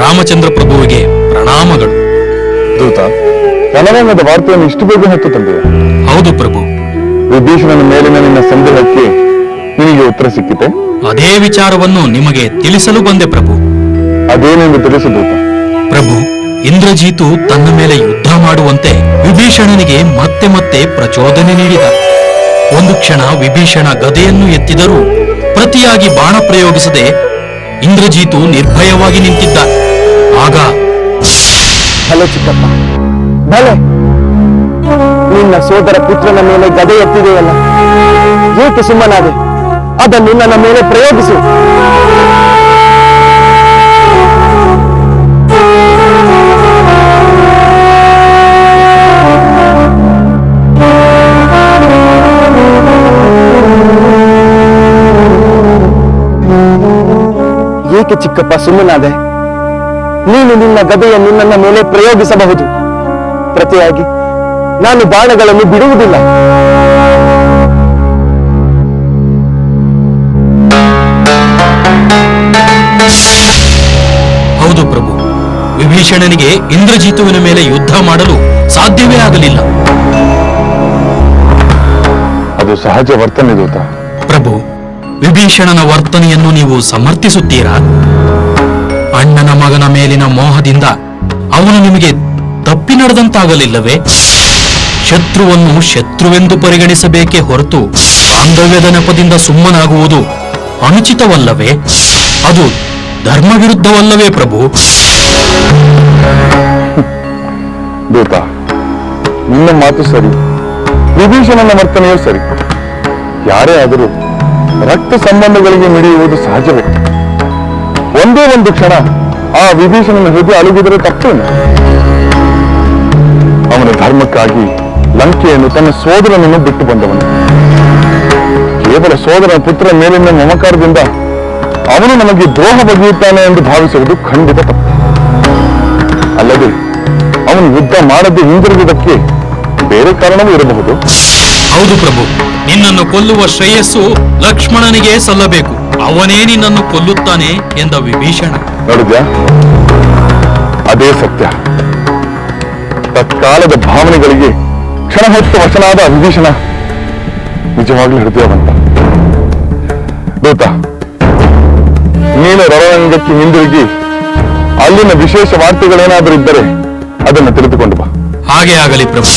ರಾಮಚಂದ್ರ ಪ್ರಭುವಿಗೆ ಪ್ರಣಾಮಗಳು. ದೂತ ರಣರಂಗದ ವಾರ್ತೆಯನ್ನು ಇಷ್ಟು ಬೇಗ ಹೊತ್ತು ತಂದೆ ಹೌದು ಪ್ರಭು. ವಿಭೀಷಣನ ಮೇಲಿನ ನಿನ್ನ ಸಂದೇಹಕ್ಕೆ ನಿನಗೆ ಉತ್ತರ ಸಿಕ್ಕಿತೆ. ಅದೇ ವಿಚಾರವನ್ನು ನಿಮಗೆ ತಿಳಿಸಲು ಬಂದೆ ಪ್ರಭು. ಅದೇನೆಂದು ತಿಳಿಸು ದೂತ. ಪ್ರಭು ಇಂದ್ರಜೀತು ತನ್ನ ಮೇಲೆ ಯುದ್ಧ ಮಾಡುವಂತೆ ವಿಭೀಷಣನಿಗೆ ಮತ್ತೆ ಮತ್ತೆ ಪ್ರಚೋದನೆ ನೀಡಿದ. ಒಂದು ಕ್ಷಣ ವಿಭೀಷಣ ಗದೆಯನ್ನು ಎತ್ತಿದರೂ ಪ್ರತಿಯಾಗಿ ಬಾಣ ಪ್ರಯೋಗಿಸದೆ ಇಂದ್ರಜೀತು ನಿರ್ಭಯವಾಗಿ ನಿಂತಿದ್ದ. ಆಗ ಹಲೋ ಚಿಕ್ಕಪ್ಪ ಭಲೆ ನಿನ್ನ ಸೋದರ ಪುತ್ರನ ಮೇಲೆ ಗದೆ ಎತ್ತಿದೆಯಲ್ಲ? ಏಕೆ ಸುಮ್ಮನಾದೆ? ಅದನ್ನು ನನ್ನ ಮೇಲೆ ಪ್ರಯೋಗಿಸು. ಏಕೆ ಚಿಕ್ಕಪ್ಪ ಸುಮ್ಮನಾದೆ? ನೀನು ನಿನ್ನ ಗದೆಯನ್ನು ನನ್ನ ಮೇಲೆ ಪ್ರಯೋಗಿಸಬಹುದು. ಪ್ರತಿಯಾಗಿ ನಾನು ಬಾಣಗಳನ್ನು ಬಿಡುವುದಿಲ್ಲ. ಹೌದು ಪ್ರಭು ವಿಭೀಷಣನಿಗೆ ಇಂದ್ರಜಿತುವಿನ ಮೇಲೆ ಯುದ್ಧ ಮಾಡಲು ಸಾಧ್ಯವೇ ಆಗಲಿಲ್ಲ. ಅದು ಸಹಜ ವರ್ತನೆ ದೂತ. ಪ್ರಭು ವಿಭೀಷಣನ ವರ್ತನೆಯನ್ನು ನೀವು ಸಮರ್ಥಿಸುತ್ತೀರಾ? ಅಣ್ಣನ ಮಗನ ಮೇಲಿನ ಮೋಹದಿಂದ ಅವನು ನಿಮಗೆ ತಪ್ಪಿ ನಡೆದಂತಾಗಲಿಲ್ಲವೇ? ಶತ್ರುವನ್ನು ಶತ್ರುವೆಂದು ಪರಿಗಣಿಸಬೇಕೇ ಹೊರತು ಬಾಂಧವ್ಯದ ನೆಪದಿಂದ ಸುಮ್ಮನಾಗುವುದು ಅನುಚಿತವಲ್ಲವೇ? ಅದು ಧರ್ಮ ವಿರುದ್ಧವಲ್ಲವೇ ಪ್ರಭು? ದೂತ ನಿನ್ನ ಮಾತು ಸರಿ. ವಿಭೀಷಣನ ವರ್ತನೆಯೂ ಸರಿ. ಯಾರೇ ಆದರೂ ರಕ್ತ ಸಂಬಂಧಗಳಿಗೆ ಮಿಡಿಯುವುದು ಸಹಜವೇ. ಒಂದೇ ಒಂದು ಕ್ಷಣ ಆ ವಿಭೀಷಣನ ಹೃದಯ ಅಲುಗಿದರೆ ತಪ್ಪೇನು? ಅವನ ಧರ್ಮಕ್ಕಾಗಿ ಲಂಕೆಯನ್ನು ತನ್ನ ಸೋದರನನ್ನು ಬಿಟ್ಟು ಬಂದವನು. ಕೇವಲ ಸೋದರ ಪುತ್ರ ಮೇಲಿನ ಮಮಕಾರದಿಂದ ಅವನು ನಮಗೆ ದ್ರೋಹ ಬಗೆಯುತ್ತಾನೆ ಎಂದು ಭಾವಿಸುವುದು ಖಂಡಿತ ತಪ್ಪು. ಅಲ್ಲದೆ ಅವನು ಯುದ್ಧ ಮಾಡದೆ ಹಿಂದಿರುವುದಕ್ಕೆ ಬೇರೆ ಕಾರಣವೂ ಇರಬಹುದು. ಹೌದು ಪ್ರಭು. ನಿನ್ನನ್ನು ಕೊಲ್ಲುವ ಶ್ರೇಯಸ್ಸು ಲಕ್ಷ್ಮಣನಿಗೆ ಸಲ್ಲಬೇಕು. ಅವನೇ ನಿನ್ನನ್ನು ಕೊಲ್ಲುತ್ತಾನೆ ಎಂದ ವಿಭೀಷಣ. ನೋಡಿದ್ಯಾ? ಅದೇ ಸತ್ಯ. ತತ್ಕಾಲದ ಭಾವನೆಗಳಿಗೆ ಕ್ಷಣ ಹೊತ್ತು ವಶನಾದ ವಿಭೀಷಣ ನಿಜವಾಗ್ಲೂ ಹೃದಯವಂತ ದೂತ ನೀನು ರಣರಂಗಕ್ಕೆ ಹಿಂದಿರುಗಿ ಅಲ್ಲಿನ ವಿಶೇಷ ವಾರ್ತೆಗಳೇನಾದರೂ ಇದ್ದರೆ ಅದನ್ನು ತಿಳಿದುಕೊಂಡು ಬಾ. ಹಾಗೆ ಆಗಲಿ ಪ್ರಭು.